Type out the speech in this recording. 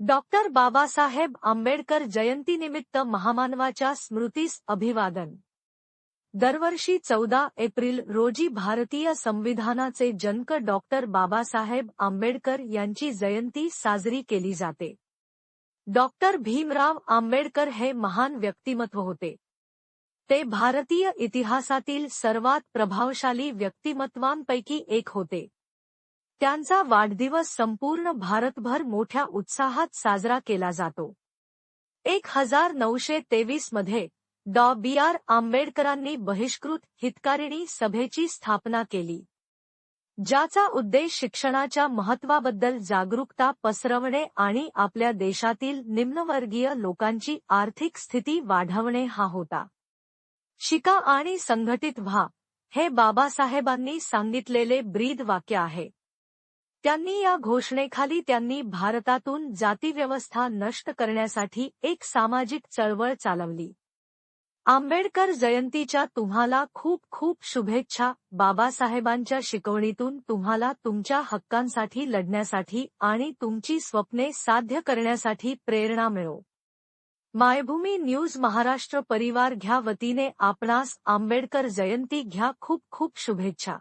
Doctor Babasaheb Ambedkar जयंतीनिमित्त महामानवाच्या स्मृतीस अभिवादन. दरवर्षी चौदा एप्रिल रोजी भारतीय संविधानाचे जनक डॉक्टर बाबासाहेब आंबेडकर यांची जयंती साजरी केली जाते. डॉक्टर भीमराव आंबेडकर हे महान व्यक्तिमत्व होते. ते भारतीय इतिहासातील सर्वात प्रभावशाली व्यक्तिमत्वांपैकी एक होते. त्यांचा वाढदिवस संपूर्ण भारतभर मोठ्या उत्साहात साजरा केला जातो. एक हजार नऊशे तेवीसमध्ये डॉ. बी. आर. आंबेडकरांनी बहिष्कृत हितकारिणी सभेची स्थापना केली ज्याचा उद्देश शिक्षणाच्या महत्वाबद्दल जागरूकता पसरवणे आणि आपल्या देशातील निम्नवर्गीय लोकांची आर्थिक स्थिती वाढवणे हा होता. शिका आणि संघटित व्हा हे बाबासाहेबांनी सांगितलेले ब्रीद वाक्य आहे. त्यांनी या घोषणेखाली त्यांनी भारतातून जातीव्यवस्था नष्ट करण्यासाठी एक सामाजिक चळवळ चालवली. आंबेडकर जयंतीच्या तुम्हाला खूप खूप शुभेच्छा बाबासाहेबांच्या शिकवणीतून तुम्हाला तुमच्या हक्कांसाठी लढण्यासाठी आणि तुमची स्वप्ने साध्य करण्यासाठी प्रेरणा मिळो. मायभूमी न्यूज महाराष्ट्र परिवार घ्या वतीने आपणास आंबेडकर जयंती घ्या खूप खूप शुभेच्छा.